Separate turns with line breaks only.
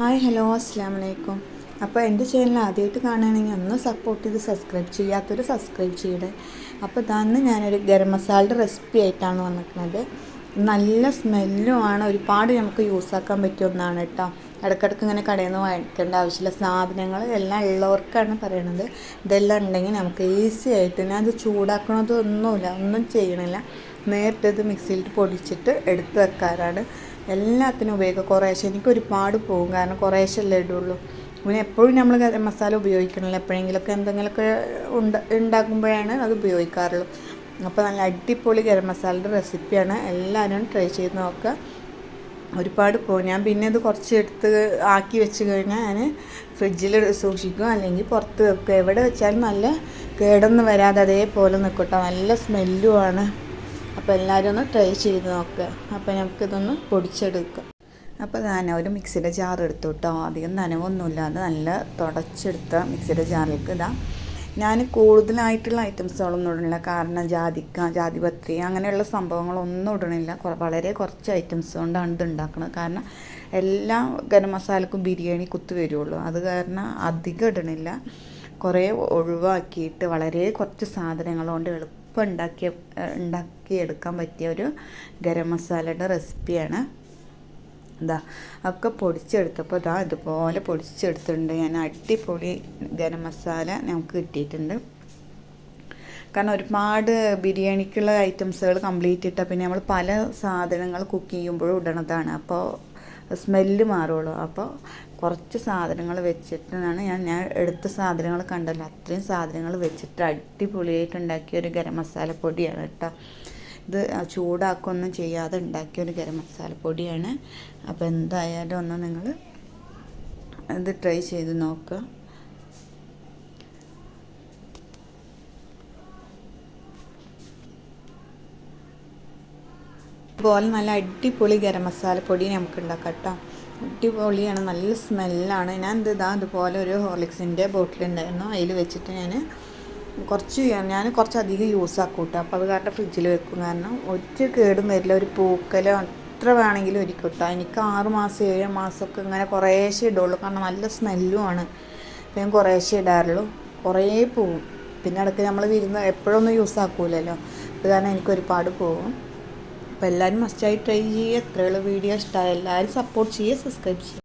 Hi hello അസ്സാം വലൈക്കും അപ്പോൾ എന്റെ ചാനൽ ആദ്യമായിട്ട് കാണുകയാണെങ്കിൽ ഒന്ന് സപ്പോർട്ട് ചെയ്ത് സബ്സ്ക്രൈബ് ചെയ്യാത്തൊരു സബ്സ്ക്രൈബ് ചെയ്യണേ അപ്പോൾ ഇതാന്ന് ഞാനൊരു ഗരം മസാലയുടെ റെസിപ്പി ആയിട്ടാണ് വന്നിരിക്കുന്നത്. നല്ല സ്മെല്ലുമാണ് ഒരുപാട് നമുക്ക് യൂസാക്കാൻ പറ്റിയ ഒന്നാണ് കേട്ടോ ഇടയ്ക്കിടയ്ക്ക് ഇങ്ങനെ കടയിൽ നിന്ന് വാങ്ങിക്കേണ്ട ആവശ്യമില്ല. സാധനങ്ങൾ എല്ലാം ഉള്ളവർക്കാണ് പറയണത്. ഇതെല്ലാം ഉണ്ടെങ്കിൽ നമുക്ക് ഈസി ആയിട്ട് ഞാൻ അത് ചൂടാക്കണതൊന്നുമില്ല. ഒന്നും ചെയ്യണില്ല. നേരിട്ട് ഇത് മിക്സിയിൽ പൊടിച്ചിട്ട് എടുത്ത് വെക്കാറാണ്. എല്ലാത്തിനും ഉപയോഗിക്കുക കുറേശ്ശെ എനിക്ക് ഒരുപാട് പോകും കാരണം കുറേശ്ശല്ലേ ഇടുള്ളൂ. പിന്നെ എപ്പോഴും നമ്മൾ ഗരം മസാല ഉപയോഗിക്കണമല്ലോ എപ്പോഴെങ്കിലുമൊക്കെ എന്തെങ്കിലുമൊക്കെ ഉണ്ട ഉണ്ടാക്കുമ്പോഴാണ് അത് ഉപയോഗിക്കാറുള്ളൂ. അപ്പോൾ നല്ല അടിപൊളി ഗരം മസാലയുടെ റെസിപ്പിയാണ്. എല്ലാവരും ട്രൈ ചെയ്ത് നോക്കുക ഒരുപാട് പോകും ഞാൻ പിന്നെ ഇത് കുറച്ച് എടുത്ത് ആക്കി വെച്ച് കഴിഞ്ഞാൽ ഞാൻ ഫ്രിഡ്ജിൽ സൂക്ഷിക്കും. അല്ലെങ്കിൽ പുറത്ത് വെക്കുക എവിടെ വെച്ചാലും നല്ല കേടൊന്നും വരാതെ അതേപോലെ നിൽക്കട്ടോ നല്ല സ്മെല്ലുമാണ്. അപ്പോൾ എല്ലാവരും ഒന്ന് ട്രൈ ചെയ്ത് നോക്കുക അപ്പോൾ നമുക്കിതൊന്ന് പൊടിച്ചെടുക്കാം. അപ്പോൾ ഞാൻ ഒരു മിക്സിയുടെ ജാർ എടുത്തു കേട്ടോ അധികം നനവൊന്നുമില്ലാതെ നല്ല തുടച്ചെടുത്ത മിക്സിയുടെ ജാറിലേക്ക് ഇതാ ഞാൻ കൂടുതലായിട്ടുള്ള ഐറ്റംസുകളൊന്നും ഇടണില്ല കാരണം ജാതിക്ക ജാതിപത്രി അങ്ങനെയുള്ള സംഭവങ്ങളൊന്നും ഇടണില്ല വളരെ കുറച്ച് ഐറ്റംസ് കൊണ്ടാണ് ഇത് ഉണ്ടാക്കുന്നത്. കാരണം എല്ലാ ഗരം മസാലക്കും ബിരിയാണി കുത്തു വരുള്ളൂ. അത് കാരണം അധികം ഇടണില്ല കുറേ ഒഴിവാക്കിയിട്ട് വളരെ കുറച്ച് സാധനങ്ങൾ കൊണ്ട് എളുപ്പം ഉണ്ടാക്കിയ ഉണ്ടാക്കിയെടുക്കാൻ പറ്റിയ ഒരു ഗരം മസാലയുടെ റെസിപ്പിയാണ്. എന്താ ഒക്കെ പൊടിച്ചെടുത്തപ്പോൾ ഇതാ ഇതുപോലെ പൊടിച്ചെടുത്തിട്ടുണ്ട്. ഞാൻ അടിപൊളി ഗരം മസാല നമുക്ക് കിട്ടിയിട്ടുണ്ട്. കാരണം ഒരുപാട് ബിരിയാണിക്കുള്ള ഐറ്റംസുകൾ കംപ്ലീറ്റ് ഇട്ടാൽ പിന്നെ നമ്മൾ പല സാധനങ്ങൾ കുക്ക് ചെയ്യുമ്പോഴും ഇടണതാണ്. അപ്പോൾ സ്മെല്ല് മാറുള്ളൂ. അപ്പോൾ കുറച്ച് സാധനങ്ങൾ വെച്ചിട്ടാണ് ഞാൻ ഞാൻ എടുത്ത സാധനങ്ങൾ കണ്ടല്ലോ. അത്രയും സാധനങ്ങൾ വെച്ചിട്ട് അടിപൊളിയായിട്ട് ഉണ്ടാക്കിയ ഒരു ഗരം മസാല പൊടിയാണ് കേട്ടോ. ഇത് ചൂടാക്കൊന്നും ചെയ്യാതെ ഉണ്ടാക്കിയ ഒരു ഗരം മസാല പൊടിയാണ്. അപ്പോൾ എന്തായാലും ഒന്ന് നിങ്ങൾ ഇത് ട്രൈ ചെയ്ത് നോക്കുക. ഇതുപോലെ നല്ല അടിപൊളി ഗരം മസാല പൊടി നമുക്ക് ഉണ്ടാക്കാം കേട്ടോ. അടിപൊളിയാണ് നല്ല സ്മെല്ലാണ്. ഞാൻ ഇത് ഇതാ അതുപോലെ ഒരു ഹോർലിക്സിന്റെ ബോട്ടിൽ ഉണ്ടായിരുന്നു അതിൽ വെച്ചിട്ട് ഞാൻ കുറച്ച് ഞാൻ കുറച്ച് അധികം യൂസ് ആക്കും കേട്ടോ. അപ്പോൾ അത് കാരണം ഫ്രിഡ്ജിൽ വെക്കും കാരണം ഒറ്റ കേടും വരില്ല. ഒരു പൂക്കലോ എത്ര വേണമെങ്കിലും ഒരുക്കും കേട്ടോ. എനിക്ക് ആറ് മാസം ഏഴ് മാസമൊക്കെ ഇങ്ങനെ കുറേശ്ശേ ഇടുള്ളൂ. കാരണം നല്ല സ്മെല്ലും ആണ്. അപ്പോൾ ഞാൻ കുറേശ്ശേ ഇടാറുള്ളൂ. കുറേ പോവും. പിന്നെ ഇടയ്ക്ക് നമ്മൾ വിരുന്ന് എപ്പോഴൊന്നും യൂസ് ആക്കൂലല്ലോ. അത് കാരണം എനിക്ക് ഒരുപാട് പോകും അപ്പോൾ എല്ലാവരും മസ്റ്റായി ട്രൈ ചെയ്യുക എത്രയുള്ള വീഡിയോ ഇഷ്ടമായി എല്ലാവരും സപ്പോർട്ട് ചെയ്യുക സബ്സ്ക്രൈബ് ചെയ്യുക